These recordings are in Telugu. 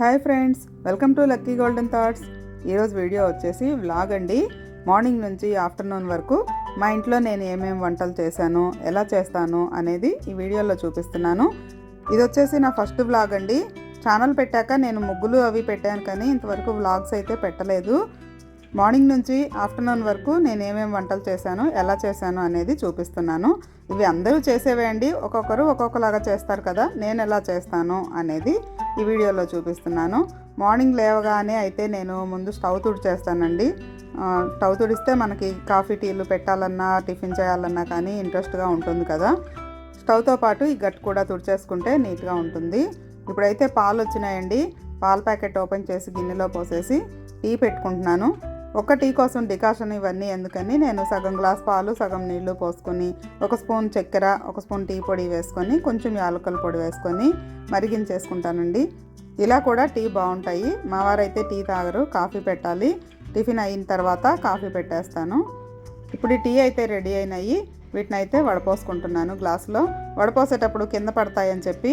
Hi friends welcome to Lucky Golden Thoughts. ఈరోజు వీడియో వచ్చేసి వ్లాగ్ అండి. మార్నింగ్ నుంచి ఆఫ్టర్నూన్ వరకు మా ఇంట్లో నేను ఏమేమి వంటలు చేశాను ఎలా చేస్తాను అనేది ఈ వీడియోలో చూపిస్తున్నాను. ఇది వచ్చేసి నా ఫస్ట్ వ్లాగ్ అండి. ఛానల్ పెట్టాక నేను ముగ్గులు అవి పెట్టాను కానీ ఇంతవరకు వ్లాగ్స్ అయితే పెట్టలేదు. మార్నింగ్ నుంచి ఆఫ్టర్నూన్ వరకు నేను ఏమేమి వంటలు చేశాను ఎలా చేశాను అనేది చూపిస్తున్నాను. ఇవి అందరూ చేసేవే అండి. ఒక్కొక్కరు ఒక్కొక్కలాగా చేస్తారు కదా నేను ఎలా చేస్తాను అనేది ఈ వీడియోలో చూపిస్తున్నాను. మార్నింగ్ లేవగానే అయితే నేను ముందు స్టవ్ తుడిచేస్తానండి స్టవ్ తుడిస్తే మనకి కాఫీ టీలు పెట్టాలన్నా టిఫిన్ చేయాలన్నా కానీ ఇంట్రెస్ట్గా ఉంటుంది కదా. స్టవ్తో పాటు ఈ గట్టు కూడా తుడిచేసుకుంటే నీట్గా ఉంటుంది. ఇప్పుడైతే పాలు వచ్చినాయండి. పాల ప్యాకెట్ ఓపెన్ చేసి గిన్నెలో పోసేసి టీ పెట్టుకుంటున్నాను. ఒక టీ కోసం డికాషన్ ఇవన్నీ ఎందుకని? నేను సగం గ్లాస్ పాలు సగం నీళ్ళు పోసుకొని ఒక స్పూన్ చక్కెర ఒక స్పూన్ టీ పొడి వేసుకొని కొంచెం యాలకుల పొడి వేసుకొని మరిగించేసుకుంటానండి. ఇలా కూడా టీ బాగుంటాయి. మా వారైతే టీ తాగరు కాఫీ పెట్టాలి. టిఫిన్ అయిన తర్వాత కాఫీ పెట్టేస్తాను. ఇప్పుడు టీ అయితే రెడీ అయినాయి. వీటిని అయితే వడపోసుకుంటున్నాను గ్లాసులో. వడపోసేటప్పుడు కింద పడతాయని చెప్పి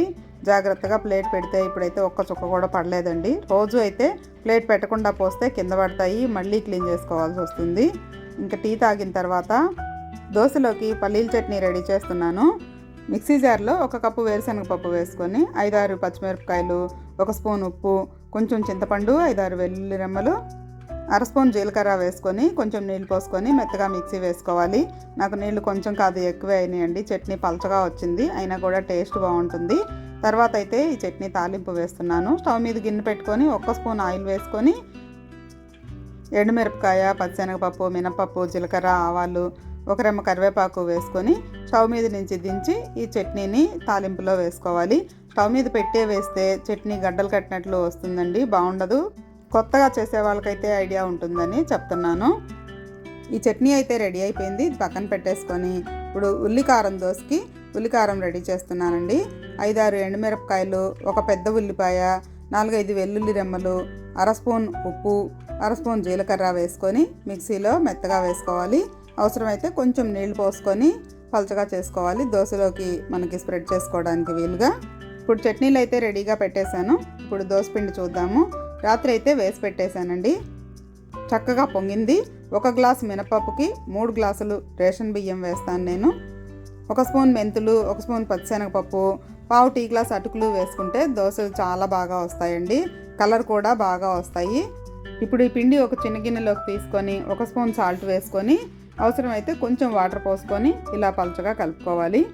జాగ్రత్తగా ప్లేట్ పెడితే ఇప్పుడైతే ఒక్క చుక్క కూడా పడలేదండి. రోజు అయితే ప్లేట్ పెట్టకుండా పోస్తే కింద పడతాయి మళ్ళీ క్లీన్ చేసుకోవాల్సి వస్తుంది. ఇంకా టీ తాగిన తర్వాత దోశలోకి పల్లీల చట్నీ రెడీ చేస్తున్నాను. మిక్సీ జార్లో ఒక కప్పు వేరుశనగ పప్పు వేసుకొని ఐదారు పచ్చిమిరపకాయలు ఒక స్పూన్ ఉప్పు కొంచెం చింతపండు ఐదారు వెల్లుల్లి రెమ్మలు అర స్పూన్ జీలకర్ర వేసుకొని కొంచెం నీళ్ళు పోసుకొని మెత్తగా మిక్సీ వేసుకోవాలి. నాకు నీళ్ళు కొంచెం కాదు ఎక్కువే అయినాయండి. చట్నీ పలచగా వచ్చింది అయినా కూడా టేస్ట్ బాగుంటుంది. తర్వాత అయితే ఈ చట్నీ తాలింపు వేస్తున్నాను. స్టవ్ మీద గిన్నె పెట్టుకొని ఒక్క స్పూన్ ఆయిల్ వేసుకొని ఎండుమిరపకాయ పచ్చిశనగపప్పు మినపప్పు జీలకర్ర ఆవాలు ఒక రెమ్మ కరివేపాకు వేసుకొని స్టవ్ మీద నుంచి దించి ఈ చట్నీని తాలింపులో వేసుకోవాలి. స్టవ్ మీద పెట్టే వేస్తే చట్నీ గడ్డలు కట్టినట్లు వస్తుందండి బాగుండదు. కొత్తగా చేసే వాళ్ళకైతే ఐడియా ఉంటుందని చెప్తున్నాను. ఈ చట్నీ అయితే రెడీ అయిపోయింది. ఇది పక్కన పెట్టేసుకొని ఇప్పుడు ఉల్లికారం దోసకి ఉల్లికారం రెడీ చేస్తున్నానండి. ఐదారు ఎండుమిరపకాయలు ఒక పెద్ద ఉల్లిపాయ నాలుగైదు వెల్లుల్లి రెమ్మలు అర స్పూన్ ఉప్పు అర స్పూన్ జీలకర్ర వేసుకొని మిక్సీలో మెత్తగా వేసుకోవాలి. అవసరమైతే కొంచెం నీళ్ళు పోసుకొని పలచగా చేసుకోవాలి. దోశలోకి మనకి స్ప్రెడ్ చేసుకోవడానికి వీలుగా. ఇప్పుడు చట్నీలు అయితే రెడీగా పెట్టేశాను. ఇప్పుడు దోశ పిండి చూద్దాము. రాత్రి అయితే వేసి పెట్టేశానండి. చక్కగా పొంగింది. ఒక గ్లాస్ మినపప్పుకి మూడు గ్లాసులు రేషన్ బియ్యం వేస్తాను నేను. ఒక స్పూన్ మెంతులు ఒక స్పూన్ పచ్చిశనగపప్పు పావు టీ గ్లాస్ అటుకులు వేసుకుంటే దోశలు చాలా బాగా వస్తాయండి. కలర్ కూడా బాగా వస్తాయి. ఇప్పుడు ఈ పిండి ఒక చిన్న గిన్నెలోకి తీసుకొని ఒక స్పూన్ సాల్ట్ వేసుకొని అవసరమైతే కొంచెం వాటర్ పోసుకొని ఇలా పలచగా కలుపుకోవాలి.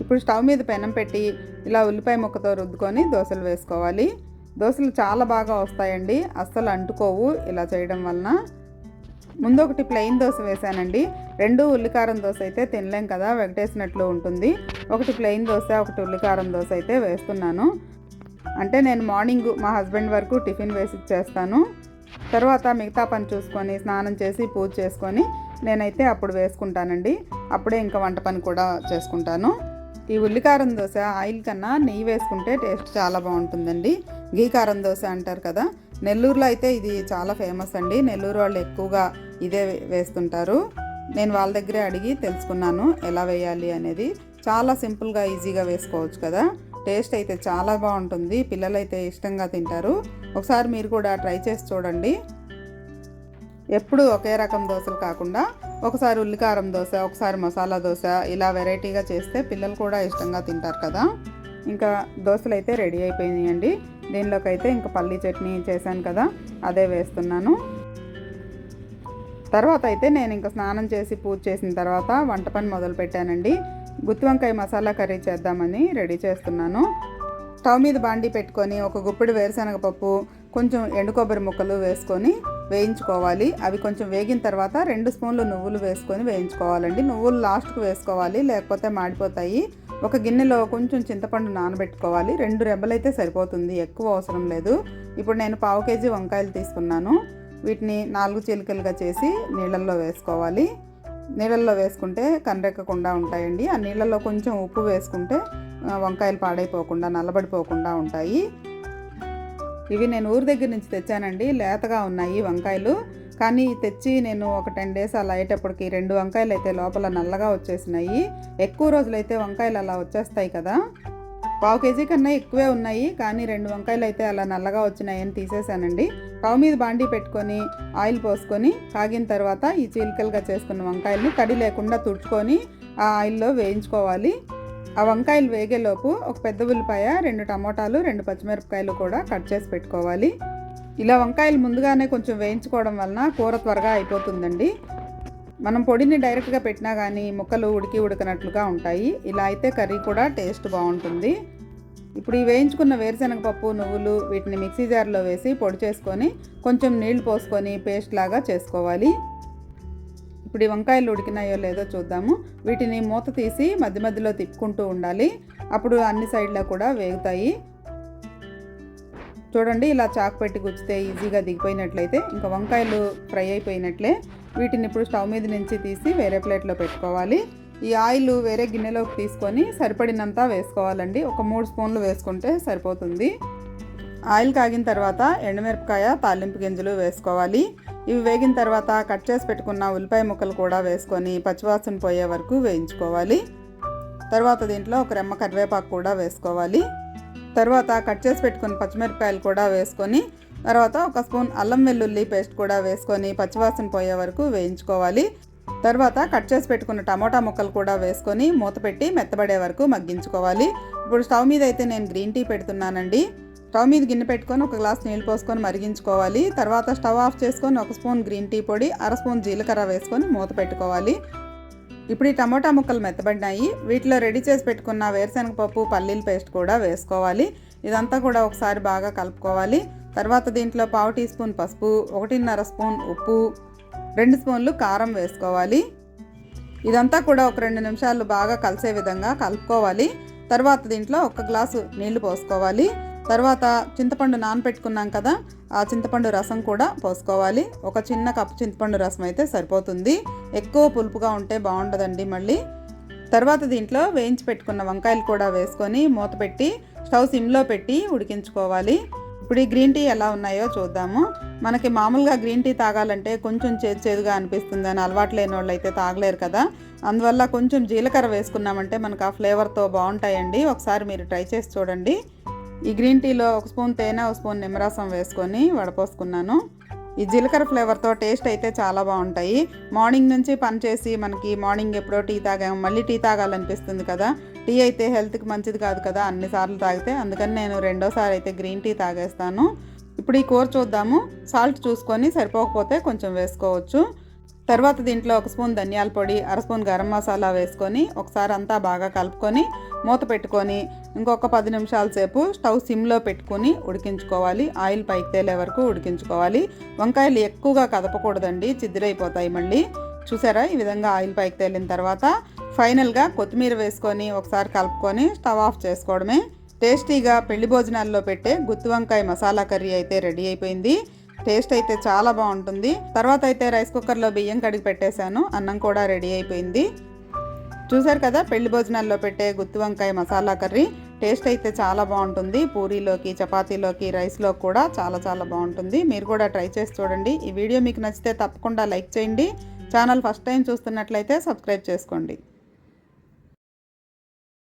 ఇప్పుడు స్టవ్ మీద పెనం పెట్టి ఇలా ఉల్లిపాయ ముక్కతో రుద్దుకొని దోశలు వేసుకోవాలి. దోశలు చాలా బాగా వస్తాయండి. అస్సలు అంటుకోవు ఇలా చేయడం వలన. ముందు ఒకటి ప్లెయిన్ దోశ వేసానండి రెండు ఉల్లికారం దోశ అయితే తినలేం కదా వెగటేసినట్లు ఉంటుంది. ఒకటి ప్లెయిన్ దోశ ఒకటి ఉల్లికారం దోశ అయితే వేస్తున్నాను. అంటే నేను మార్నింగ్ మా హస్బెండ్ వరకు టిఫిన్ వేసి ఇచ్చేస్తాను. తర్వాత మిగతా పని చూసుకొని స్నానం చేసి పూజ చేసుకొని నేనైతే అప్పుడు వేసుకుంటానండి. అప్పుడే ఇంకా వంట పని కూడా చేసుకుంటాను. ఈ ఉల్లికారం దోశ ఆయిల్ కన్నా నెయ్యి వేసుకుంటే టేస్ట్ చాలా బాగుంటుందండి. గీ కారం దోశ అంటారు కదా నెల్లూరులో అయితే ఇది చాలా ఫేమస్ అండి. నెల్లూరు వాళ్ళు ఎక్కువగా ఇదే వేస్తుంటారు. నేను వాళ్ళ దగ్గరే అడిగి తెలుసుకున్నాను ఎలా వేయాలి అనేది. చాలా సింపుల్గా ఈజీగా వేసుకోవచ్చు కదా. టేస్ట్ అయితే చాలా బాగుంటుంది. పిల్లలైతే ఇష్టంగా తింటారు. ఒకసారి మీరు కూడా ట్రై చేసి చూడండి. ఎప్పుడు ఒకే రకం దోశలు కాకుండా ఒకసారి ఉల్లికారం దోశ ఒకసారి మసాలా దోశ ఇలా వెరైటీగా చేస్తే పిల్లలు కూడా ఇష్టంగా తింటారు కదా. ఇంకా దోశలు అయితే రెడీ అయిపోయినాయండి. దీనిలోకి అయితే ఇంకా పల్లీ చట్నీ చేశాను కదా అదే వేస్తున్నాను. తర్వాత అయితే నేను ఇంకా స్నానం చేసి పూజ చేసిన తర్వాత వంట పని మొదలు పెట్టానండి. గుత్తి వంకాయ మసాలా కర్రీ చేద్దామని రెడీ చేస్తున్నాను. స్టవ్ మీద బాండి పెట్టుకొని ఒక గుప్పిడి వేరుశనగ పప్పు కొంచెం ఎండు కొబ్బరి ముక్కలు వేసుకొని వేయించుకోవాలి. అవి కొంచెం వేగిన తర్వాత రెండు స్పూన్లు నువ్వులు వేసుకొని వేయించుకోవాలండి. నువ్వులు లాస్ట్కు వేసుకోవాలి లేకపోతే మాడిపోతాయి. ఒక గిన్నెలో కొంచెం చింతపండు నానబెట్టుకోవాలి. రెండు రెబ్బలైతే సరిపోతుంది ఎక్కువ అవసరం లేదు. ఇప్పుడు నేను పావు కేజీ వంకాయలు తీసుకున్నాను. వీటిని నాలుగు చిలుకలుగా చేసి నీళ్ళల్లో వేసుకోవాలి. నీళ్ళల్లో వేసుకుంటే కనరెక్కకుండా ఉంటాయండి. ఆ నీళ్ళల్లో కొంచెం ఉప్పు వేసుకుంటే వంకాయలు పాడైపోకుండా నల్లబడిపోకుండా ఉంటాయి. ఇవి నేను ఊరి దగ్గర నుంచి తెచ్చానండి. లేతగా ఉన్నాయి వంకాయలు. కానీ తెచ్చి నేను ఒక టెన్ డేస్ అలా అయ్యేటప్పటికి రెండు వంకాయలు అయితే లోపల నల్లగా వచ్చేసినాయి. ఎక్కువ రోజులైతే వంకాయలు అలా వచ్చేస్తాయి కదా. పావు కేజీ కన్నా ఎక్కువే ఉన్నాయి. కానీ రెండు వంకాయలు అయితే అలా నల్లగా వచ్చినాయని తీసేసానండి. స్టవ్ మీద బాండీ పెట్టుకొని ఆయిల్ పోసుకొని కాగిన తర్వాత ఈ చీలికలుగా చేసుకున్న వంకాయల్ని తడి లేకుండా తుడుచుకొని ఆ ఆయిల్లో వేయించుకోవాలి. ఆ వంకాయలు వేగేలోపు ఒక పెద్ద ఉల్లిపాయ రెండు టమోటాలు రెండు పచ్చిమిరపకాయలు కూడా కట్ చేసి పెట్టుకోవాలి. ఇలా వంకాయలు ముందుగానే కొంచెం వేయించుకోవడం వలన కూర త్వరగా అయిపోతుందండి. మనం పొడిని డైరెక్ట్గా పెట్టినా కానీ ముక్కలు ఉడికి ఉడకనట్లుగా ఉంటాయి. ఇలా అయితే కర్రీ కూడా టేస్ట్ బాగుంటుంది. ఇప్పుడు ఈ వేయించుకున్న వేరుశెనగ పప్పు నువ్వులు వీటిని మిక్సీ జార్లో వేసి పొడి చేసుకొని కొంచెం నీళ్ళు పోసుకొని పేస్ట్ లాగా చేసుకోవాలి. ఇప్పుడు ఈ వంకాయలు ఉడికినాయో లేదో చూద్దాము. వీటిని మూత తీసి మధ్య మధ్యలో తిప్పుకుంటూ ఉండాలి. అప్పుడు అన్ని సైడ్లో కూడా వేగుతాయి. చూడండి ఇలా చాక్ పెట్టి గుచ్చితే ఈజీగా దిగిపోయినట్లయితే ఇంకా వంకాయలు ఫ్రై అయిపోయినట్లే. వీటిని ఇప్పుడు స్టవ్ మీద నుంచి తీసి వేరే ప్లేట్లో పెట్టుకోవాలి. ఈ ఆయిల్ వేరే గిన్నెలోకి తీసుకొని సరిపడినంత వేసుకోవాలండి. ఒక మూడు స్పూన్లు వేసుకుంటే సరిపోతుంది. ఆయిల్ కాగిన తర్వాత ఎండుమిరపకాయ తాలింపు గింజలు వేసుకోవాలి. ఇవి వేగిన తర్వాత కట్ చేసి పెట్టుకున్న ఉల్లిపాయ ముక్కలు కూడా వేసుకొని పచ్చివాసన పోయే వరకు వేయించుకోవాలి. తర్వాత దీంట్లో ఒక రెమ్మ కరివేపాకు కూడా వేసుకోవాలి. తర్వాత కట్ చేసి పెట్టుకున్న పచ్చిమిరపకాయలు కూడా వేసుకొని తర్వాత ఒక స్పూన్ అల్లం వెల్లుల్లి పేస్ట్ కూడా వేసుకొని పచ్చివాసన పోయే వరకు వేయించుకోవాలి. తర్వాత కట్ చేసి పెట్టుకున్న టమోటా ముక్కలు కూడా వేసుకొని మూత పెట్టి మెత్తబడే వరకు మగ్గించుకోవాలి. ఇప్పుడు స్టవ్ మీద అయితే నేను గ్రీన్ టీ పెడుతున్నానండి. స్టవ్ మీద గిన్నె పెట్టుకొని ఒక గ్లాస్ నీళ్ళు పోసుకొని మరిగించుకోవాలి. తర్వాత స్టవ్ ఆఫ్ చేసుకొని ఒక స్పూన్ గ్రీన్ టీ పొడి అర స్పూన్ జీలకర్ర వేసుకొని మూత పెట్టుకోవాలి. ఇప్పుడు ఈ టమోటా ముక్కలు మెత్తబడినాయి. వీటిలో రెడీ చేసి పెట్టుకున్న వేరుశనగ పప్పు పల్లీల పేస్ట్ కూడా వేసుకోవాలి. ఇదంతా కూడా ఒకసారి బాగా కలుపుకోవాలి. తర్వాత దీంట్లో పావు టీ స్పూన్ పసుపు ఒకటిన్నర స్పూన్ ఉప్పు రెండు స్పూన్లు కారం వేసుకోవాలి. ఇదంతా కూడా ఒక రెండు నిమిషాలు బాగా కలిసే విధంగా కలుపుకోవాలి. తర్వాత దీంట్లో ఒక గ్లాసు నీళ్ళు పోసుకోవాలి. తర్వాత చింతపండు నానపెట్టుకున్నాం కదా ఆ చింతపండు రసం కూడా పోసుకోవాలి. ఒక చిన్న కప్పు చింతపండు రసం అయితే సరిపోతుంది. ఎక్కువ పులుపుగా ఉంటే బాగుండదండి మళ్ళీ. తర్వాత దీంట్లో వేయించి పెట్టుకున్న వంకాయలు కూడా వేసుకొని మూత పెట్టి స్టవ్ సిమ్లో పెట్టి ఉడికించుకోవాలి. ఇప్పుడు ఈ గ్రీన్ టీ ఎలా ఉన్నాయో చూద్దాము. మనకి మామూలుగా గ్రీన్ టీ తాగాలంటే కొంచెం చేదు చేదుగా అనిపిస్తుంది అని అలవాటు లేని వాళ్ళు అయితే తాగలేరు కదా. అందువల్ల కొంచెం జీలకర్ర వేసుకున్నామంటే మనకు ఆ ఫ్లేవర్తో బాగుంటాయండి. ఒకసారి మీరు ట్రై చేసి చూడండి. ఈ గ్రీన్ టీలో ఒక స్పూన్ తేనె ఒక స్పూన్ నిమ్మరసం వేసుకొని వడపోసుకున్నాను. ఈ జీలకర్ర ఫ్లేవర్తో టేస్ట్ అయితే చాలా బాగుంటాయి. మార్నింగ్ నుంచి పనిచేసి మనకి మార్నింగ్ ఎప్పుడో టీ తాగాము మళ్ళీ టీ తాగాలనిపిస్తుంది కదా. టీ అయితే హెల్త్కి మంచిది కాదు కదా అన్నిసార్లు తాగితే. అందుకని నేను రెండోసారి అయితే గ్రీన్ టీ తాగేస్తాను. ఇప్పుడు ఈ కూర చూద్దాము. సాల్ట్ చూసుకొని సరిపోకపోతే కొంచెం వేసుకోవచ్చు. తర్వాత దీంట్లో ఒక స్పూన్ ధనియాల పొడి అర స్పూన్ గరం మసాలా వేసుకొని ఒకసారి అంతా బాగా కలుపుకొని మూత పెట్టుకొని ఇంకొక పది నిమిషాల సేపు స్టవ్ సిమ్లో పెట్టుకొని ఉడికించుకోవాలి. ఆయిల్ పైకి తేలే వరకు ఉడికించుకోవాలి. వంకాయలు ఎక్కువగా కదపకూడదండి చిద్దిరైపోతాయి మళ్ళీ. చూసారా? ఈ విధంగా ఆయిల్ పైకి తేలిన తర్వాత ఫైనల్గా కొత్తిమీర వేసుకొని ఒకసారి కలుపుకొని స్టవ్ ఆఫ్ చేసుకోవడమే. టేస్టీగా పెళ్ళి భోజనాల్లో పెట్టే గుత్తి వంకాయ మసాలా కర్రీ అయితే రెడీ అయిపోయింది. టేస్ట్ అయితే చాలా బాగుంటుంది. తర్వాత అయితే రైస్ కుక్కర్లో బియ్యం కడిగి పెట్టేశాను. అన్నం కూడా రెడీ అయిపోయింది. చూసారు కదా? పెళ్ళి భోజనాల్లో పెట్టే గుత్తి వంకాయ మసాలా కర్రీ. టేస్ట్ అయితే చాలా బాగుంటుంది. పూరీలోకి చపాతీలోకి రైస్లో కూడా చాలా చాలా బాగుంటుంది. మీరు కూడా ట్రై చేసి చూడండి. ఈ వీడియో మీకు నచ్చితే తప్పకుండా లైక్ చేయండి. ఛానల్ ఫస్ట్ టైం చూస్తున్నట్లయితే సబ్స్క్రైబ్ చేసుకోండి.